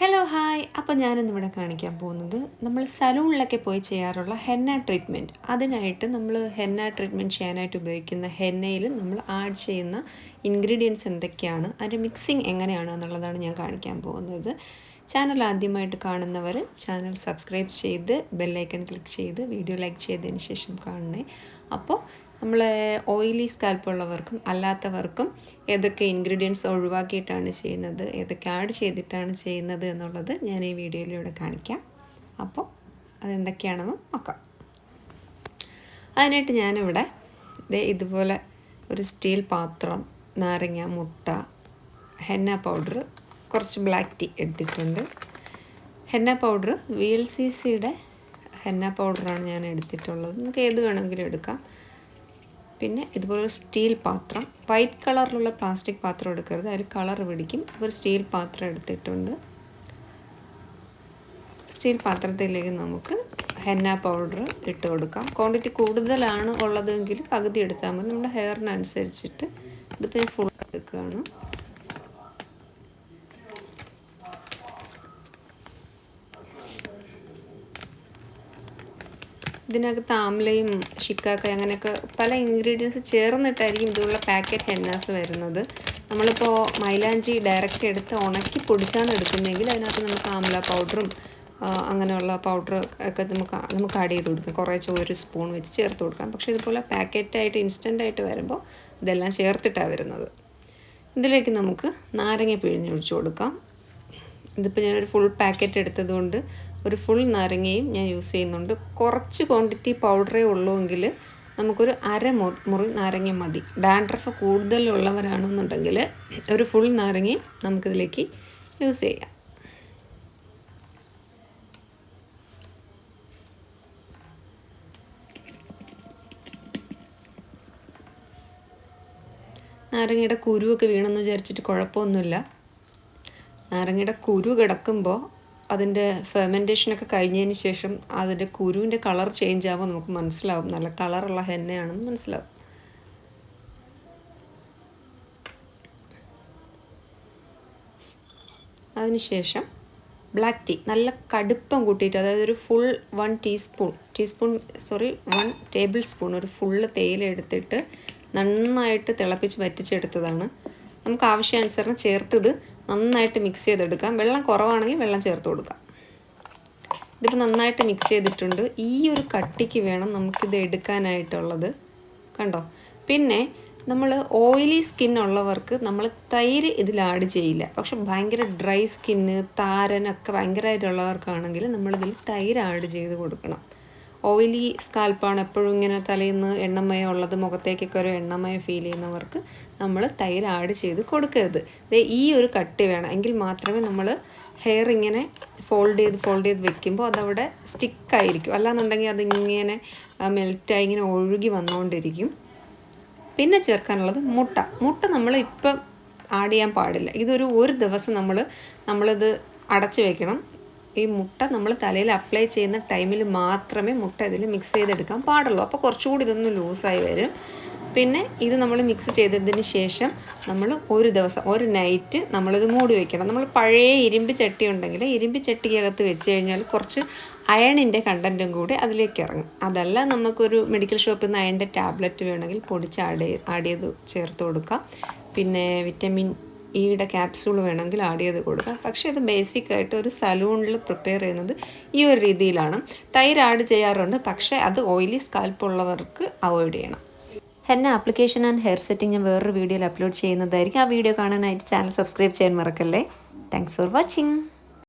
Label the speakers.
Speaker 1: Hello hi അപ്പോൾ ഞാനിന്നിവിടെ കാണിക്കാൻ പോകുന്നത് നമ്മൾ സലൂണിലൊക്കെ പോയി ചെയ്യാറുള്ള ഹെന്ന ട്രീറ്റ്മെന്റ് അതിനായിട്ട് നമ്മൾ ഹെന്ന ട്രീറ്റ്മെന്റ് ചെയ്യാനായിട്ട് ഉപയോഗിക്കുന്ന ഹെന്നയിൽ നമ്മൾ ആഡ് ചെയ്യുന്ന ഇൻഗ്രീഡിയൻസ് എന്തൊക്കെയാണ്? അതിന്റെ മിക്സിങ് എങ്ങനെയാണ് എന്നുള്ളതാണ് ഞാൻ കാണിക്കാൻ പോകുന്നത്. ചാനൽ ആദ്യമായിട്ട് കാണുന്നവർ ചാനൽ സബ്സ്ക്രൈബ് ചെയ്ത് ബെല്ലൈക്കൺ ക്ലിക്ക് ചെയ്ത് വീഡിയോ ലൈക്ക് ചെയ്തതിന് ശേഷം കാണണേ. അപ്പോൾ നമ്മൾ ഓയിലി സ്കാൽപ്പുള്ളവർക്കും അല്ലാത്തവർക്കും ഏതൊക്കെ ഇൻഗ്രീഡിയൻസ് ഒഴിവാക്കിയിട്ടാണ് ചെയ്യുന്നത് ഏതൊക്കെ ആഡ് ചെയ്തിട്ടാണ് ചെയ്യുന്നത് എന്നുള്ളത് ഞാൻ ഈ വീഡിയോയിലൂടെ കാണിക്കാം. അപ്പോൾ അതെന്തൊക്കെയാണെന്ന് നോക്കാം. അതിനായിട്ട് ഞാനിവിടെ ഇതേ ഇതുപോലെ ഒരു സ്റ്റീൽ പാത്രം നാരങ്ങ മുട്ട ഹെന്ന പൗഡർ കുറച്ച് ബ്ലാക്ക് ടീ എടുത്തിട്ടുണ്ട്. Henna powder V L C സിയുടെ ഹെന്ന പൗഡറാണ് ഞാൻ എടുത്തിട്ടുള്ളത്. നമുക്ക് ഏത് വേണമെങ്കിലും എടുക്കാം. പിന്നെ ഇതുപോലെ ഒരു സ്റ്റീൽ പാത്രം. വൈറ്റ് കളറിലുള്ള പ്ലാസ്റ്റിക് പാത്രം എടുക്കരുത്. അതിൽ കളർ പിടിക്കും. ഒരു സ്റ്റീൽ പാത്രം എടുത്തിട്ടുണ്ട്. സ്റ്റീൽ പാത്രത്തിലേക്ക് നമുക്ക് ഹെന്ന പൗഡർ ഇട്ട് കൊടുക്കാം. ക്വാണ്ടിറ്റി കൂടുതലാണ് ഉള്ളതെങ്കിൽ പകുതി എടുത്താൽ മതി. നമ്മുടെ ഹെയറിനനുസരിച്ചിട്ട് ഇതിപ്പോൾ ഫുൾ എടുക്കുകയാണ്. ഇതിനകത്ത് ആംലയും ഷിക്കാക്ക അങ്ങനെയൊക്കെ പല ഇൻഗ്രീഡിയൻസ് ചേർന്നിട്ടായിരിക്കും ഇതുള്ള പാക്കറ്റ് ഹെന്നാസ് വരുന്നത്. നമ്മളിപ്പോൾ മൈലാഞ്ചി ഡയറക്റ്റ് എടുത്ത് ഉണക്കി പൊടിച്ചാണ് എടുക്കുന്നതെങ്കിൽ അതിനകത്ത് നമുക്ക് ആംല പൗഡറും അങ്ങനെയുള്ള പൗഡർ ഒക്കെ നമുക്ക് നമുക്ക് ആഡ് ചെയ്ത് കൊടുക്കാം. കുറേശ്ശെ ഒരു സ്പൂൺ വെച്ച് ചേർത്ത് കൊടുക്കാം. പക്ഷേ ഇതുപോലെ പാക്കറ്റായിട്ട് ഇൻസ്റ്റന്റ് ആയിട്ട് വരുമ്പോൾ ഇതെല്ലാം ചേർത്തിട്ടാണ് വരുന്നത്. ഇതിലേക്ക് നമുക്ക് നാരങ്ങ പിഴിഞ്ഞൊഴിച്ച് കൊടുക്കാം. ഇതിപ്പോൾ ഞാനൊരു ഫുൾ പാക്കറ്റ് എടുത്തതുകൊണ്ട് ഒരു ഫുൾ നാരങ്ങയും ഞാൻ യൂസ് ചെയ്യുന്നുണ്ട്. കുറച്ച് ക്വാണ്ടിറ്റി പൗഡറേ ഉള്ളൂവെങ്കിൽ നമുക്കൊരു അര മുറി നാരങ്ങ മതി. ഡാൻഡ്രഫ് കൂടുതലുള്ളവരാണെന്നുണ്ടെങ്കിൽ ഒരു ഫുൾ നാരങ്ങയും നമുക്കിതിലേക്ക് യൂസ് ചെയ്യാം. നാരങ്ങയുടെ കുരുവൊക്കെ വീണെന്ന് വിചാരിച്ചിട്ട് കുഴപ്പമൊന്നുമില്ല. നാരങ്ങയുടെ കുരു കിടക്കുമ്പോൾ അതിന്റെ ഫെർമെന്റേഷനൊക്കെ കഴിഞ്ഞതിന് ശേഷം അതിന്റെ കുരുവിന്റെ കളർ ചേഞ്ച് ആകുമ്പോൾ നമുക്ക് മനസ്സിലാവും. നല്ല കളറുള്ള ഹെന്നയാണെന്ന് മനസ്സിലാവും. അതിനുശേഷം ബ്ലാക്ക് ടീ നല്ല കടുപ്പം കൂട്ടിയിട്ട് അതായത് ഒരു full one teaspoon teaspoon sorry one tablespoon ഒരു ഫുള്ള് തേയില എടുത്തിട്ട് നന്നായിട്ട് തിളപ്പിച്ച് വറ്റിച്ചെടുത്തതാണ്. നമുക്ക് ആവശ്യാനുസരണം ചേർത്തത് നന്നായിട്ട് മിക്സ് ചെയ്തെടുക്കാം. വെള്ളം കുറവാണെങ്കിൽ വെള്ളം ചേർത്ത് കൊടുക്കാം. ഇതിപ്പോൾ നന്നായിട്ട് മിക്സ് ചെയ്തിട്ടുണ്ട്. ഈ ഒരു കട്ടിക്ക് വേണം നമുക്കിത് എടുക്കാനായിട്ടുള്ളത്. കണ്ടോ? പിന്നെ നമ്മൾ ഓയിലി സ്കിൻ ഉള്ളവർക്ക് നമ്മൾ തൈര് ഇതിൽ ആഡ് ചെയ്യില്ല. പക്ഷെ ഭയങ്കര ഡ്രൈ സ്കിന്ന് താരനൊക്കെ ഭയങ്കരമായിട്ടുള്ളവർക്കാണെങ്കിൽ നമ്മളിതിൽ തൈര് ആഡ് ചെയ്ത് കൊടുക്കണം. ഓയിലി സ്കാൽപ്പാണ് എപ്പോഴും ഇങ്ങനെ തലയിൽ നിന്ന് എണ്ണമയം ഉള്ളത് മുഖത്തേക്കൊക്കെ ഒരു എണ്ണമയം ഫീൽ ചെയ്യുന്നവർക്ക് നമ്മൾ തൈര് ആഡ് ചെയ്ത് കൊടുക്കരുത്. ഈ ഒരു കട്ടി വേണം. എങ്കിൽ മാത്രമേ നമ്മൾ ഹെയർ ഇങ്ങനെ ഫോൾഡ് ചെയ്ത് ഫോൾഡ് ചെയ്ത് വെക്കുമ്പോൾ അതവിടെ സ്റ്റിക്കായിരിക്കും അല്ലാന്നുണ്ടെങ്കിൽ അതിങ്ങനെ മെൽറ്റായി ഇങ്ങനെ ഒഴുകി വന്നുകൊണ്ടിരിക്കും പിന്നെ ചേർക്കാനുള്ളത് മുട്ട. മുട്ട നമ്മൾ ഇപ്പം ആഡ് ചെയ്യാൻ പാടില്ല. ഇതൊരു ഒരു ദിവസം നമ്മൾ നമ്മളിത് അടച്ചു വെക്കണം. ഈ മുട്ട നമ്മൾ തലയിൽ അപ്ലൈ ചെയ്യുന്ന ടൈമിൽ മാത്രമേ മുട്ട ഇതിൽ മിക്സ് ചെയ്തെടുക്കാൻ പാടുള്ളൂ. അപ്പോൾ കുറച്ചുകൂടി ഇതൊന്ന് ലൂസായി വരും. പിന്നെ ഇത് നമ്മൾ മിക്സ് ചെയ്തതിന് ശേഷം നമ്മൾ ഒരു ദിവസം ഒരു നൈറ്റ് നമ്മളിത് മൂടി വയ്ക്കണം നമ്മൾ പഴയ ഇരുമ്പ് ചട്ടി ഉണ്ടെങ്കിൽ ഇരുമ്പ് ചട്ടിക്കകത്ത് വെച്ച് കഴിഞ്ഞാൽ കുറച്ച് അയണിന്റെ കണ്ടന്റും കൂടി അതിലേക്ക് ഇറങ്ങും. അതല്ല നമുക്കൊരു മെഡിക്കൽ ഷോപ്പിൽ നിന്ന് അയണിന്റെ ടാബ്ലറ്റ് വേണമെങ്കിൽ പൊടിച്ച് ആഡ് ആഡ് ചെയ്ത് ചേർത്ത് കൊടുക്കാം. പിന്നെ വിറ്റമിൻ ഈയുടെ ക്യാപ്സ്യൂൾ വേണമെങ്കിൽ ആഡ് ചെയ്ത് കൊടുക്കാം. പക്ഷേ ഇത് ബേസിക് ആയിട്ട് ഒരു സലൂണിൽ പ്രിപ്പയർ ചെയ്യുന്നത് ഈ ഒരു രീതിയിലാണ്. തൈര് ആഡ് ചെയ്യാറുണ്ട്. പക്ഷേ അത് ഓയിലി സ്കാൽപ്പ് ഉള്ളവർക്ക് അവോയ്ഡ് ചെയ്യണം. Henna application and hair setting ഞാൻ വേറൊരു വീഡിയോയിൽ അപ്ലോഡ് ചെയ്യുന്നതായിരിക്കും. ആ വീഡിയോ കാണാനായിട്ട് ചാനൽ സബ്സ്ക്രൈബ് ചെയ്യാൻ മറക്കല്ലേ? Thanks for watching